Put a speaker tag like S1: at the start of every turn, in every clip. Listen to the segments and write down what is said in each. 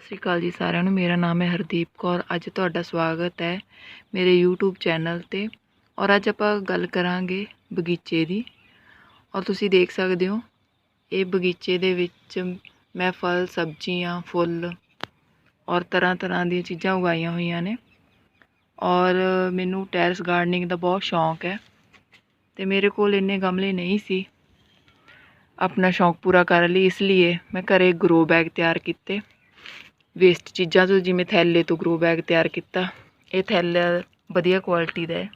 S1: ਸਤਿ ਸ਼੍ਰੀ ਅਕਾਲ ਜੀ ਸਾਰਿਆਂ ਨੂੰ। ਮੇਰਾ ਨਾਮ ਹੈ ਹਰਦੀਪ ਕੌਰ। ਅੱਜ ਤੁਹਾਡਾ ਸਵਾਗਤ ਹੈ ਮੇਰੇ YouTube ਚੈਨਲ ਤੇ। ਔਰ ਅੱਜ ਆਪਾਂ ਗੱਲ ਕਰਾਂਗੇ ਬਗੀਚੇ ਦੀ। ਔਰ ਤੁਸੀਂ ਦੇਖ ਸਕਦੇ ਹੋ, ਇਹ ਬਗੀਚੇ ਦੇ ਵਿੱਚ ਮੈਂ ਫਲ, ਸਬਜ਼ੀਆਂ, ਫੁੱਲ ਔਰ ਤਰ੍ਹਾਂ ਤਰ੍ਹਾਂ ਦੀਆਂ ਚੀਜ਼ਾਂ ਉਗਾਈਆਂ ਹੋਈਆਂ ਨੇ। ਔਰ ਮੈਨੂੰ ਟੈਰਸ ਗਾਰਡਨਿੰਗ ਦਾ ਬਹੁਤ ਸ਼ੌਂਕ ਹੈ ਤੇ ਮੇਰੇ ਕੋਲ ਇੰਨੇ ਗਮਲੇ ਨਹੀਂ ਸੀ। ਆਪਣਾ ਸ਼ੌਂਕ ਪੂਰਾ ਕਰਨ ਲਈ ਇਸ ਲਈ ਮੈਂ ਘਰੇ ਗਰੋ ਬੈਗ ਤਿਆਰ ਕੀਤੇ। ਵੇਸਟ ਚੀਜ਼ਾਂ ਤੋਂ ਜਿਵੇਂ ਥੈਲੇ ਤੋਂ ਗਰੋ ਬੈਗ ਤਿਆਰ ਕੀਤਾ। ਇਹ ਥੈਲਾ ਵਧੀਆ ਕੁਆਲਿਟੀ ਦਾ ਹੈ।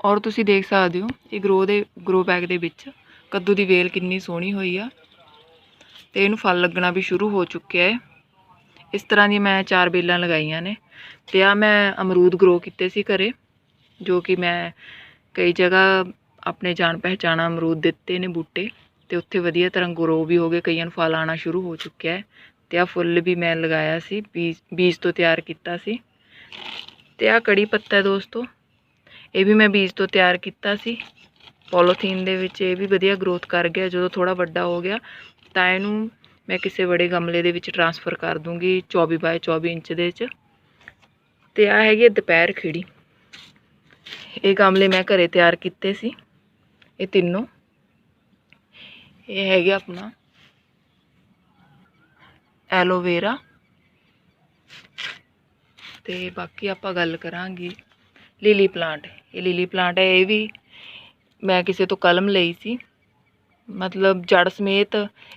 S1: ਔਰ ਤੁਸੀਂ ਦੇਖ ਸਕਦੇ ਹੋ ਇਹ ਗਰੋ ਦੇ ਗਰੋ ਬੈਗ ਦੇ ਵਿੱਚ ਕੱਦੂ ਦੀ ਵੇਲ ਕਿੰਨੀ ਸੋਹਣੀ ਹੋਈ ਆ। ਤੇ ਇਹਨੂੰ ਫਲ ਲੱਗਣਾ ਵੀ ਸ਼ੁਰੂ ਹੋ ਚੁੱਕਿਆ ਹੈ। ਇਸ ਤਰ੍ਹਾਂ ਦੀਆਂ ਮੈਂ ਚਾਰ ਬੇਲਾਂ ਲਗਾਈਆਂ ਨੇ ਤੇ ਆ ਮੈਂ ਅਮਰੂਦ ਗਰੋ ਕੀਤੇ ਸੀ ਘਰੇ, ਜੋ ਕਿ ਮੈਂ ਕਈ ਜਗ੍ਹਾ ਆਪਣੇ ਜਾਣ ਪਹਿਚਾਣਾ ਅਮਰੂਦ ਦਿੱਤੇ ਨੇ ਬੂਟੇ ਤੇ ਉੱਥੇ ਵਧੀਆ ਤਰ੍ਹਾਂ ਗਰੋ ਵੀ ਹੋ ਗਏ, ਕਈਆਂ ਨੂੰ ਫਲ ਆਉਣਾ ਸ਼ੁਰੂ ਹੋ ਚੁੱਕਿਆ ਹੈ। ਤੇ ਆ ਫੁੱਲ ਵੀ ਮੈਂ ਲਗਾਇਆ ਸੀ, ਬੀਜ ਬੀਜ ਤੋਂ ਤਿਆਰ ਕੀਤਾ ਸੀ। ਤੇ ਆ ਕੜੀ ਪੱਤਾ ਹੈ ਦੋਸਤੋ, ਇਹ ਵੀ ਮੈਂ ਬੀਜ ਤੋਂ ਤਿਆਰ ਕੀਤਾ ਸੀ। ਪੋਲੋਥੀਨ ਦੇ ਵਿੱਚ ਇਹ ਵੀ ਵਧੀਆ ਗਰੋਥ ਕਰ ਗਿਆ, ਜਦੋਂ ਥੋੜਾ ਵੱਡਾ ਹੋ ਗਿਆ, ਤਾਂ ਇਹਨੂੰ ਮੈਂ ਕਿਸੇ ਬੜੇ ਗਮਲੇ ਦੇ ਵਿੱਚ ਟਰਾਂਸਫਰ ਕਰ ਦੂੰਗੀ 24 ਬਾਏ 24 ਇੰਚ ਦੇ ਵਿੱਚ। ਤੇ ਆ ਹੈਗੀ ਹੈ ਦੁਪਹਿਰ ਖਿੜੀ। ਇਹ ਗਮਲੇ ਮੈਂ ਘਰੇ ਤਿਆਰ ਕੀਤੇ ਸੀ, ਇਹ ਤਿੰਨੋਂ। ਇਹ ਹੈਗਾ ਆਪਣਾ ਐਲੋਵੇਰਾ ਤੇ ਬਾਕੀ ਆਪਾਂ ਗੱਲ ਕਰਾਂਗੇ ਲੀਲੀ ਪਲਾਂਟ। ਇਹ ਲਿਲੀ ਪਲਾਂਟ ਹੈ, ਇਹ ਵੀ ਮੈਂ ਕਿਸੇ ਤੋਂ ਕਲਮ ਲਈ ਸੀ। ਮਤਲਬ ਜੜ ਸਮੇਤ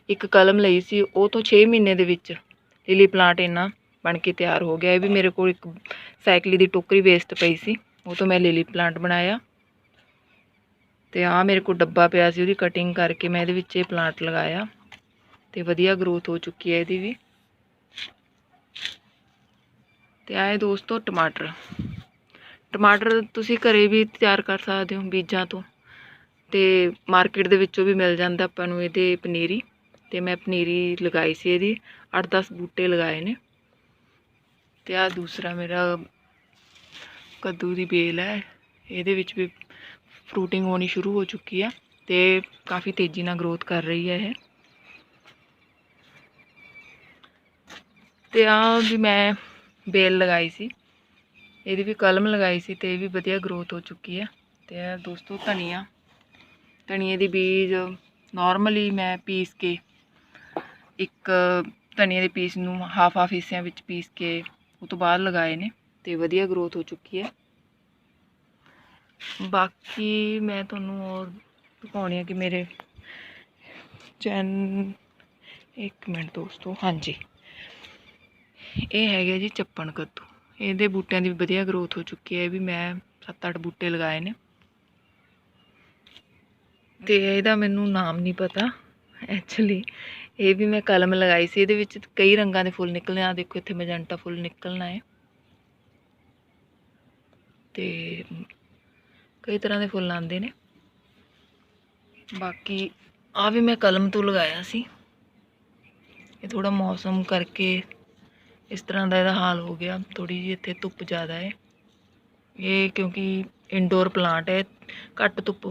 S1: ਇੱਕ ਕਲਮ ਲਈ ਸੀ, ਉਹ ਤੋਂ 6 ਮਹੀਨੇ ਦੇ ਵਿੱਚ ਲਿਲੀ ਪਲਾਂਟ ਇੰਨਾ ਬਣ ਕੇ ਤਿਆਰ ਹੋ ਗਿਆ। ਇਹ ਵੀ ਮੇਰੇ ਕੋਲ ਇੱਕ ਸਾਈਕਲੀ ਦੀ ਟੋਕਰੀ ਵੇਸਟ ਪਈ ਸੀ, ਉਹ ਤੋਂ ਮੈਂ ਲਿਲੀ ਪਲਾਂਟ ਬਣਾਇਆ। ਤੇ ਆ ਮੇਰੇ ਕੋਲ ਡੱਬਾ ਪਿਆ ਸੀ, ਉਹਦੀ ਕਟਿੰਗ ਕਰਕੇ ਮੈਂ ਇਹਦੇ ਵਿੱਚ ਇਹ ਪਲਾਂਟ ਲਗਾਇਆ। ਤੇ ਵਧੀਆ ਗਰੋਥ ਹੋ ਚੁੱਕੀ ਹੈ ਇਹਦੀ ਵੀ। ਤੇ ਆਏ ਦੋਸਤੋ ਟਮਾਟਰ। ਟਮਾਟਰ ਤੁਸੀਂ ਘਰੇ ਵੀ ਤਿਆਰ ਕਰ ਸਕਦੇ ਹੋ ਬੀਜਾਂ ਤੋਂ। ਤੇ ਮਾਰਕੀਟ ਦੇ ਵਿੱਚੋਂ ਵੀ ਮਿਲ ਜਾਂਦਾ ਆਪਾਂ ਨੂੰ ਇਹਦੇ ਪਨੀਰੀ। ਤੇ ਮੈਂ ਪਨੀਰੀ ਲਗਾਈ ਸੀ ਇਹਦੀ 8-10 ਬੂਟੇ ਲਗਾਏ ਨੇ। ਤੇ ਆ ਦੂਸਰਾ ਮੇਰਾ ਕੱਦੂ ਦੀ ਬੇਲ ਹੈ, ਇਹਦੇ ਵਿੱਚ ਵੀ ਫਰੂਟਿੰਗ ਹੋਣੀ ਸ਼ੁਰੂ ਹੋ ਚੁੱਕੀ ਆ ਤੇ ਕਾਫੀ ਤੇਜ਼ੀ ਨਾਲ ਗਰੋਥ ਕਰ ਰਹੀ ਹੈ ਇਹ। ਤੇ ਆ ਵੀ ਮੈਂ ਬੇਲ ਲਗਾਈ ਸੀ। ਇਹਦੀ ਵੀ ਕਲਮ ਲਗਾਈ ਸੀ ਤੇ ਇਹ ਵੀ ਵਧੀਆ ਗਰੋਥ ਹੋ ਚੁੱਕੀ ਹੈ ਤੇ ਇਹ ਦੋਸਤੋ ਧਨੀਆ। ਧਨੀਏ ਦੀ ਬੀਜ ਨਾਰਮਲੀ ਮੈਂ ਪੀਸ ਕੇ ਇੱਕ ਧਨੀਏ ਦੇ ਪੀਸ ਨੂੰ ਹਾਫ ਹਾਫ ਹਿੱਸਿਆਂ ਵਿੱਚ ਪੀਸ ਕੇ ਉਹ ਤੋਂ ਬਾਅਦ ਲਗਾਏ ਨੇ ਤੇ ਵਧੀਆ ਗਰੋਥ ਹੋ ਚੁੱਕੀ ਹੈ ਬਾਕੀ ਮੈਂ ਤੁਹਾਨੂੰ ਹੋਰ ਦਿਖਾਉਣੀ ਆ ਕਿ ਮੇਰੇ ਚੈਨ ਇੱਕ ਮਿੰਟ ਦੋਸਤੋ, ਹਾਂਜੀ। ਇਹ ਹੈਗੇ ਜੀ ਚੱਪਣ ਕੱਦੂ। ਇਹਦੇ ਬੂਟਿਆਂ ਦੀ ਵਧੀਆ ਗਰੋਥ ਹੋ ਚੁੱਕੀ ਹੈ, ਇਹ ਵੀ ਮੈਂ 7-8 ਬੂਟੇ ਲਗਾਏ ਨੇ। ਤੇ ਇਹਦਾ ਮੈਨੂੰ ਨਾਮ ਨਹੀਂ ਪਤਾ ਐਕਚੁਅਲੀ ਇਹ ਵੀ ਮੈਂ ਕਲਮ ਲਗਾਈ ਸੀ, ਇਹਦੇ ਵਿੱਚ ਕਈ ਰੰਗਾਂ ਦੇ ਫੁੱਲ ਨਿਕਲਣੇ ਆ। ਦੇਖੋ, ਇੱਥੇ ਮੈਜੈਂਟਾ ਫੁੱਲ ਨਿਕਲਣਾ ਹੈ। ਤੇ ਕਈ ਤਰ੍ਹਾਂ ਦੇ ਫੁੱਲ ਆਉਂਦੇ ਨੇ। ਬਾਕੀ ਆ ਵੀ ਮੈਂ ਕਲਮ ਤੋਂ ਲਗਾਇਆ ਸੀ। ਇਹ ਥੋੜਾ ਮੌਸਮ ਕਰਕੇ ਇਸ ਤਰ੍ਹਾਂ ਦਾ ਇਹਦਾ ਹਾਲ ਹੋ ਗਿਆ। ਥੋੜੀ ਜਿਹੀ ਇੱਥੇ ਧੁੱਪ ਜ਼ਿਆਦਾ ਹੈ। ਇਹ ਕਿਉਂਕਿ ਇਨਡੋਰ ਪਲਾਂਟ ਹੈ, ਘੱਟ ਧੁੱਪ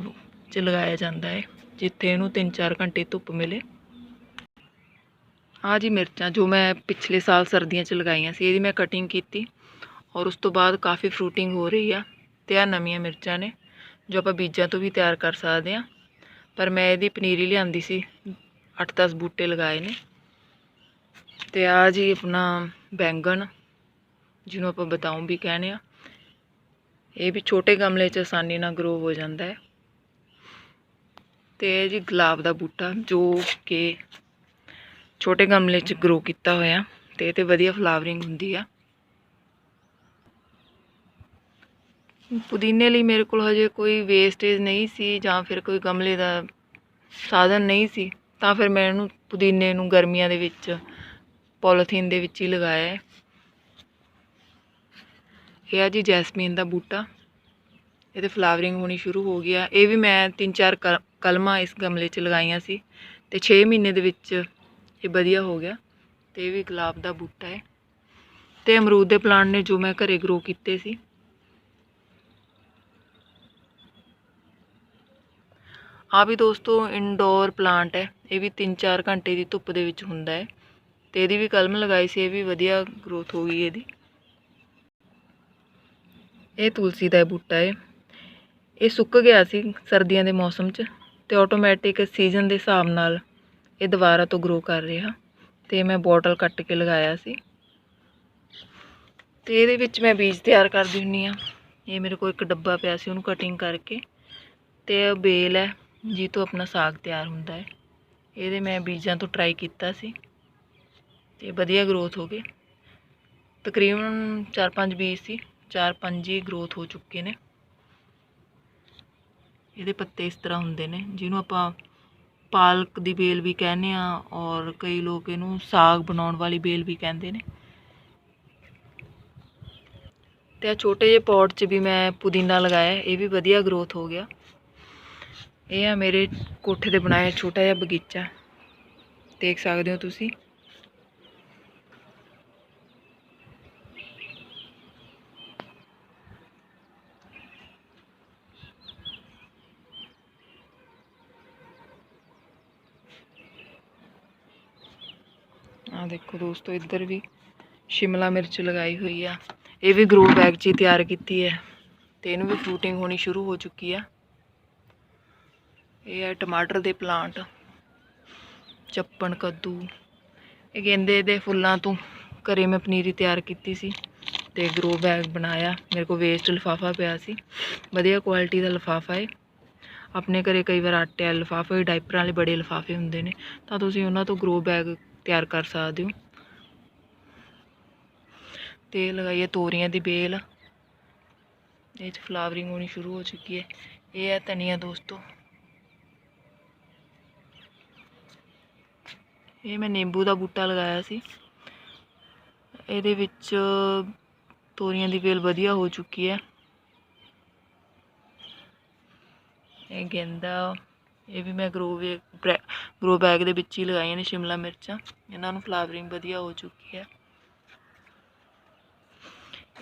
S1: 'ਚ ਲਗਾਇਆ ਜਾਂਦਾ ਹੈ, ਜਿੱਥੇ ਇਹਨੂੰ 3-4 ਘੰਟੇ ਧੁੱਪ ਮਿਲੇ। ਆ ਜੀ ਮਿਰਚਾਂ ਜੋ ਮੈਂ ਪਿਛਲੇ ਸਾਲ ਸਰਦੀਆਂ 'ਚ ਲਗਾਈਆਂ ਸੀ, ਇਹਦੀ ਮੈਂ ਕਟਿੰਗ ਕੀਤੀ ਔਰ ਉਸ ਤੋਂ ਬਾਅਦ ਕਾਫੀ ਫਰੂਟਿੰਗ ਹੋ ਰਹੀ ਆ ਤੇ ਆ ਨਵੀਆਂ ਮਿਰਚਾਂ ਨੇ, ਜੋ ਆਪਾਂ ਬੀਜਾਂ ਤੋਂ ਵੀ ਤਿਆਰ ਕਰ ਸਕਦੇ ਆ ਪਰ ਮੈਂ ਇਹਦੀ ਪਨੀਰੀ ਲਿਆਂਦੀ ਸੀ 8-10 ਬੂਟੇ ਲਗਾਏ ਨੇ। ਤੇ ਆ ਜੀ ਆਪਣਾ ਬੈਂਗਣ, ਜਿਹਨੂੰ ਆਪਾਂ ਬਤਾਉਂ ਵੀ ਕਹਿੰਦੇ ਆ ਇਹ ਵੀ ਛੋਟੇ ਗਮਲੇ 'ਚ ਆਸਾਨੀ ਨਾਲ ਗਰੋ ਹੋ ਜਾਂਦਾ ਹੈ। ਤੇ ਇਹ ਜੀ ਗੁਲਾਬ ਦਾ ਬੂਟਾ, ਜੋ ਕਿ ਛੋਟੇ ਗਮਲੇ 'ਚ ਗਰੋ ਕੀਤਾ ਹੋਇਆ। ਤੇ ਇਹ ਤੇ ਵਧੀਆ ਫਲਾਵਰਿੰਗ ਹੁੰਦੀ ਆ। ਪੁਦੀਨੇ ਲਈ ਮੇਰੇ ਕੋਲ ਹਜੇ ਕੋਈ ਵੇਸਟੇਜ ਨਹੀਂ ਸੀ ਜਾਂ ਫਿਰ ਕੋਈ ਗਮਲੇ ਦਾ ਸਾਧਨ ਨਹੀਂ ਸੀ, ਤਾਂ ਫਿਰ ਮੈਂ ਇਹਨੂੰ ਪੁਦੀਨੇ ਨੂੰ ਗਰਮੀਆਂ ਦੇ ਵਿੱਚ ਪੋਲੀਥੀਨ ਦੇ ਵਿੱਚ ਹੀ ਲਗਾਇਆ ਹੈ। ਇਹ ਆ ਜੀ ਜੈਸਮੀਨ ਦਾ ਬੂਟਾ। ਇਹਦੇ ਫਲਾਵਰਿੰਗ ਹੋਣੀ ਸ਼ੁਰੂ ਹੋ ਗਈ ਆ ਇਹ ਵੀ ਮੈਂ ਤਿੰਨ ਚਾਰ ਕ- ਕਲਮਾਂ ਇਸ ਗਮਲੇ 'ਚ ਲਗਾਈਆਂ ਸੀ ਤੇ 6 ਮਹੀਨੇ ਦੇ ਵਿੱਚ ਇਹ ਵਧੀਆ ਹੋ ਗਿਆ ਤੇ ਇਹ ਵੀ ਗੁਲਾਬ ਦਾ ਬੂਟਾ ਹੈ। ਤੇ ਅਮਰੂਦ ਦੇ ਪਲਾਂਟ ਨੇ ਜੋ ਮੈਂ ਘਰੇ ਗਰੋ ਕੀਤੇ ਸੀ। ਆ ਵੀ ਦੋਸਤੋ ਇਨਡੋਰ ਪਲਾਂਟ ਹੈ। ਇਹ ਵੀ 3-4 ਘੰਟੇ ਦੀ ਧੁੱਪ ਦੇ ਵਿੱਚ ਹੁੰਦਾ ਹੈ। ਤੇ ਇਹਦੀ ਵੀ ਕਲਮ ਲਗਾਈ ਸੀ, ਇਹ ਵੀ ਵਧੀਆ ਗਰੋਥ ਹੋ ਗਈ ਇਹਦੀ। ਇਹ ਤੁਲਸੀ ਦਾ ਬੂਟਾ ਹੈ ਇਹ ਸੁੱਕ ਗਿਆ ਸੀ ਸਰਦੀਆਂ ਦੇ ਮੌਸਮ 'ਚ ਤੇ ਆਟੋਮੈਟਿਕ ਸੀਜ਼ਨ ਦੇ ਹਿਸਾਬ ਨਾਲ ਇਹ ਦੁਬਾਰਾ ਤੋਂ ਗਰੋ ਕਰ ਰਿਹਾ ਤੇ ਮੈਂ ਬੋਟਲ ਕੱਟ ਕੇ ਲਗਾਇਆ ਸੀ। ਤੇ ਇਹਦੇ ਵਿੱਚ ਮੈਂ ਬੀਜ ਤਿਆਰ ਕਰਦੀ ਹੁੰਨੀ ਆ। ਇਹ ਮੇਰੇ ਕੋਲ ਇੱਕ ਡੱਬਾ ਪਿਆ ਸੀ, ਉਹਨੂੰ ਕਟਿੰਗ ਕਰਕੇ ਤੇ ਇਹ ਬੇਲ ਹੈ ਜੀ ਤੋਂ ਆਪਣਾ ਸਾਗ ਤਿਆਰ ਹੁੰਦਾ ਹੈ ਇਹਦੇ ਮੈਂ ਬੀਜਾਂ ਤੋਂ ਟਰਾਈ ਕੀਤਾ ਸੀ। ਤੇ ਵਧੀਆ ਗਰੋਥ ਹੋ ਗਈ ਤਕਰੀਬਨ 4-5 ਬੀਜ ਸੀ 4-5 ਹੀ ਗਰੋਥ ਹੋ ਚੁੱਕੇ ਨੇ। ਇਹਦੇ ਪੱਤੇ ਇਸ ਤਰ੍ਹਾਂ ਹੁੰਦੇ ਨੇ, ਜਿਹਨੂੰ ਆਪਾਂ ਪਾਲਕ ਦੀ ਬੇਲ ਵੀ ਕਹਿੰਦੇ ਆ ਔਰ ਕਈ ਲੋਕ ਇਹਨੂੰ ਸਾਗ ਬਣਾਉਣ ਵਾਲੀ ਬੇਲ ਵੀ ਕਹਿੰਦੇ ਨੇ। ਤੇ ਆ ਛੋਟੇ ਜਿਹੇ ਪੌਟ 'ਚ ਵੀ ਮੈਂ ਪੁਦੀਨਾ ਲਗਾਇਆ, ਇਹ ਵੀ ਵਧੀਆ ਗਰੋਥ ਹੋ ਗਿਆ। ਇਹ ਆ ਮੇਰੇ ਕੋਠੇ ਤੇ ਬਣਾਇਆ ਛੋਟਾ ਜਿਹਾ ਬਗੀਚਾ। ਦੇਖ ਸਕਦੇ ਹੋ ਤੁਸੀਂ। ਆ ਦੇਖੋ ਦੋਸਤੋ, ਇੱਧਰ ਵੀ ਸ਼ਿਮਲਾ ਮਿਰਚ ਲਗਾਈ ਹੋਈ ਆ। ਇਹ ਵੀ ਗਰੋ ਬੈਗ 'ਚ ਹੀ ਤਿਆਰ ਕੀਤੀ ਹੈ ਤੇ ਇਹਨੂੰ ਵੀ ਫਰੂਟਿੰਗ ਹੋਣੀ ਸ਼ੁਰੂ ਹੋ ਚੁੱਕੀ ਆ। ਇਹ ਹੈ ਟਮਾਟਰ ਦੇ ਪਲਾਂਟ, ਚੱਪਣ ਕੱਦੂ। ਇਹ ਗੇਂਦੇ ਦੇ ਫੁੱਲਾਂ ਤੋਂ ਘਰੇ ਮੈਂ ਪਨੀਰੀ ਤਿਆਰ ਕੀਤੀ ਸੀ ਤੇ ਗਰੋ ਬੈਗ ਬਣਾਇਆ। ਮੇਰੇ ਕੋਲ ਵੇਸਟ ਲਿਫਾਫਾ ਪਿਆ ਸੀ। ਵਧੀਆ ਕੁਆਲਿਟੀ ਦਾ ਲਿਫਾਫਾ ਹੈ ਆਪਣੇ ਘਰੇ ਕਈ ਵਾਰ ਆਟੇ ਵਾਲੇ ਲਿਫਾਫੇ ਡਾਈਪਰਾਂ ਵਾਲੇ ਬੜੇ ਲਿਫਾਫੇ ਹੁੰਦੇ ਨੇ। ਤਾਂ ਤੁਸੀਂ ਉਹਨਾਂ ਤੋਂ ਗਰੋ ਬੈਗ ਤਿਆਰ ਕਰ ਸਕਦੇ ਹੋ। ਤੇ ਲਗਾਈਏ ਤੋਰੀਆਂ ਦੀ ਬੇਲ। ਇਹ ਚ ਫਲਾਵਰਿੰਗ ਹੋਣੀ ਸ਼ੁਰੂ ਹੋ ਚੁੱਕੀ ਹੈ। ਇਹ ਹੈ ਧਨੀਆ ਦੋਸਤੋ। ਇਹ ਮੈਂ ਨਿੰਬੂ ਦਾ ਬੂਟਾ ਲਗਾਇਆ ਸੀ। ਇਹਦੇ ਵਿੱਚ ਤੋਰੀਆਂ ਦੀ ਬੇਲ ਵਧੀਆ ਹੋ ਚੁੱਕੀ ਹੈ। ਇਹ ਗੇਂਦਾ, ਇਹ ਵੀ ਮੈਂ ਗਰੋ ਗਰੋ ਬੈਗ ਦੇ ਵਿੱਚ ਹੀ ਲਗਾਈਆਂ ਨੇ ਸ਼ਿਮਲਾ ਮਿਰਚਾਂ। ਇਹਨਾਂ ਨੂੰ ਫਲਾਵਰਿੰਗ ਵਧੀਆ ਹੋ ਚੁੱਕੀ ਹੈ।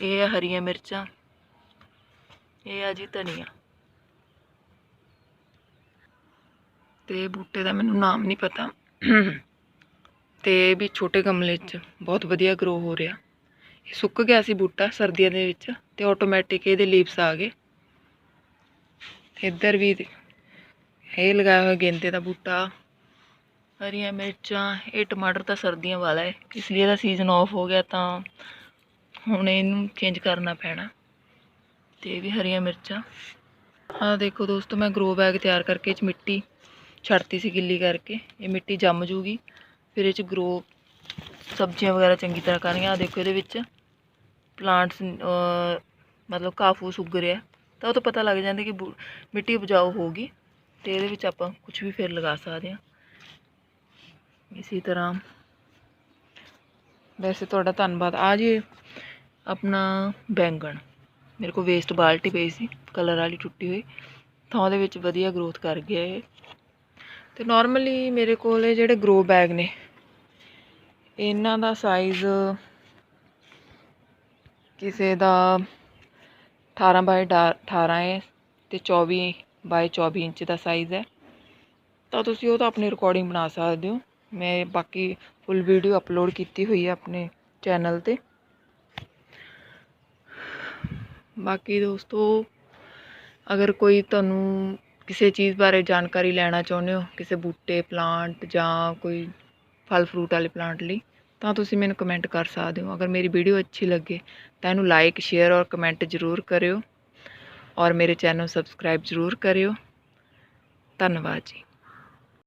S1: ਇਹ ਆ ਹਰੀਆਂ ਮਿਰਚਾਂ। ਇਹ ਆ ਜੀ ਧਨੀਆ। ਤੇ ਬੂਟੇ ਦਾ ਮੈਨੂੰ ਨਾਮ ਨਹੀਂ ਪਤਾ। ਤੇ ਇਹ ਵੀ ਛੋਟੇ ਗਮਲੇ 'ਚ ਬਹੁਤ ਵਧੀਆ ਗਰੋ ਹੋ ਰਿਹਾ। ਇਹ ਸੁੱਕ ਗਿਆ ਸੀ ਬੂਟਾ ਸਰਦੀਆਂ ਦੇ ਵਿੱਚ ਤੇ ਆਟੋਮੈਟਿਕ ਇਹਦੇ ਲੀਵਸ ਆ ਗਏ। ਇੱਧਰ ਵੀ ਇਹ ਲਗਾਇਆ ਹੋਇਆ ਗੇਂਦੇ ਦਾ ਬੂਟਾ, ਹਰੀਆਂ ਮਿਰਚਾਂ, ਇਹ ਟਮਾਟਰ ਤਾਂ ਸਰਦੀਆਂ ਵਾਲਾ ਹੈ, ਇਸ ਲਈ ਇਹਦਾ ਸੀਜ਼ਨ ਆਫ ਹੋ ਗਿਆ ਤਾਂ ਹੁਣ ਇਹਨੂੰ ਚੇਂਜ ਕਰਨਾ ਪੈਣਾ। ਤੇ ਇਹ ਵੀ ਹਰੀਆਂ ਮਿਰਚਾਂ। ਆਹ ਦੇਖੋ ਦੋਸਤੋ, ਮੈਂ ਗਰੋ ਬੈਗ ਤਿਆਰ ਕਰਕੇ ਇਹ 'ਚ ਮਿੱਟੀ ਛੱਡਤੀ ਸੀ ਗਿੱਲੀ ਕਰਕੇ, ਇਹ ਮਿੱਟੀ ਜੰਮ ਜੂਗੀ। ਫਿਰ ਇਹ 'ਚ ਗਰੋ ਸਬਜ਼ੀਆਂ ਵਗੈਰਾ ਚੰਗੀ ਤਰ੍ਹਾਂ ਕਰਨੀਆਂ। ਆਹ ਦੇਖੋ ਇਹਦੇ ਵਿੱਚ ਪਲਾਂਟਸ ਮਤਲਬ ਕਾਫੂ ਸੁੱਗ ਰਿਹਾ। ਤਾਂ ਉਹ ਤੋਂ ਪਤਾ ਲੱਗ ਜਾਂਦਾ ਕਿ ਮਿੱਟੀ ਉਪਜਾਊ ਹੋਊਗੀ। ਤੇ ਇਹਦੇ ਵਿੱਚ ਆਪਾਂ ਕੁਝ ਵੀ ਫਿਰ ਲਗਾ ਸਕਦੇ ਹਾਂ। ਇਸੇ ਤਰ੍ਹਾਂ। ਵੈਸੇ ਤੁਹਾਡਾ ਧੰਨਵਾਦ। ਆ ਜੀ ਆਪਣਾ ਬੈਂਗਣ। ਮੇਰੇ ਕੋਲ ਵੇਸਟ ਬਾਲਟੀ ਪਈ ਸੀ ਕਲਰ ਵਾਲੀ ਟੁੱਟੀ ਹੋਈ। ਤਾਂ ਉਹਦੇ ਵਿੱਚ ਵਧੀਆ ਗਰੋਥ ਕਰ ਗਿਆ ਇਹ। ਤੇ ਨਾਰਮਲੀ ਮੇਰੇ ਕੋਲ ਇਹ ਜਿਹੜੇ ਗਰੋ ਬੈਗ ਨੇ, ਇਹਨਾਂ ਦਾ ਸਾਈਜ਼ ਕਿਸੇ ਦਾ 18 ਬਾਈ 18 ਹੈ ਤੇ 24 ਬਾਏ 24 ਇੰਚ ਦਾ ਸਾਈਜ਼ ਹੈ। ਤਾਂ ਤੁਸੀਂ ਉਹ ਤਾਂ ਆਪਣੀ ਰਿਕਾਰਡਿੰਗ ਬਣਾ ਸਕਦੇ ਹੋ। ਮੈਂ ਬਾਕੀ ਫੁੱਲ ਵੀਡੀਓ ਅਪਲੋਡ ਕੀਤੀ ਹੋਈ ਹੈ ਆਪਣੇ ਚੈਨਲ ਤੇ। ਬਾਕੀ ਦੋਸਤੋ, ਅਗਰ ਕੋਈ ਤੁਹਾਨੂੰ ਕਿਸੇ ਚੀਜ਼ ਬਾਰੇ ਜਾਣਕਾਰੀ ਲੈਣਾ ਚਾਹੁੰਦੇ ਹੋ, ਕਿਸੇ ਬੂਟੇ ਪਲਾਂਟ ਜਾਂ ਕੋਈ ਫਲ ਫਰੂਟ ਵਾਲੇ ਪਲਾਂਟ ਲਈ, ਤਾਂ ਤੁਸੀਂ ਮੈਨੂੰ ਕਮੈਂਟ ਕਰ ਸਕਦੇ ਹੋ। ਅਗਰ ਮੇਰੀ ਵੀਡੀਓ ਅੱਛੀ ਲੱਗੇ, ਤਾਂ ਇਹਨੂੰ ਲਾਈਕ ਸ਼ੇਅਰ ਔਰ ਕਮੈਂਟ ਜ਼ਰੂਰ ਕਰਿਓ। ਔਰ ਮੇਰੇ ਚੈਨਲ ਸਬਸਕ੍ਰਾਈਬ ਜ਼ਰੂਰ ਕਰਿਓ। ਧੰਨਵਾਦ ਜੀ।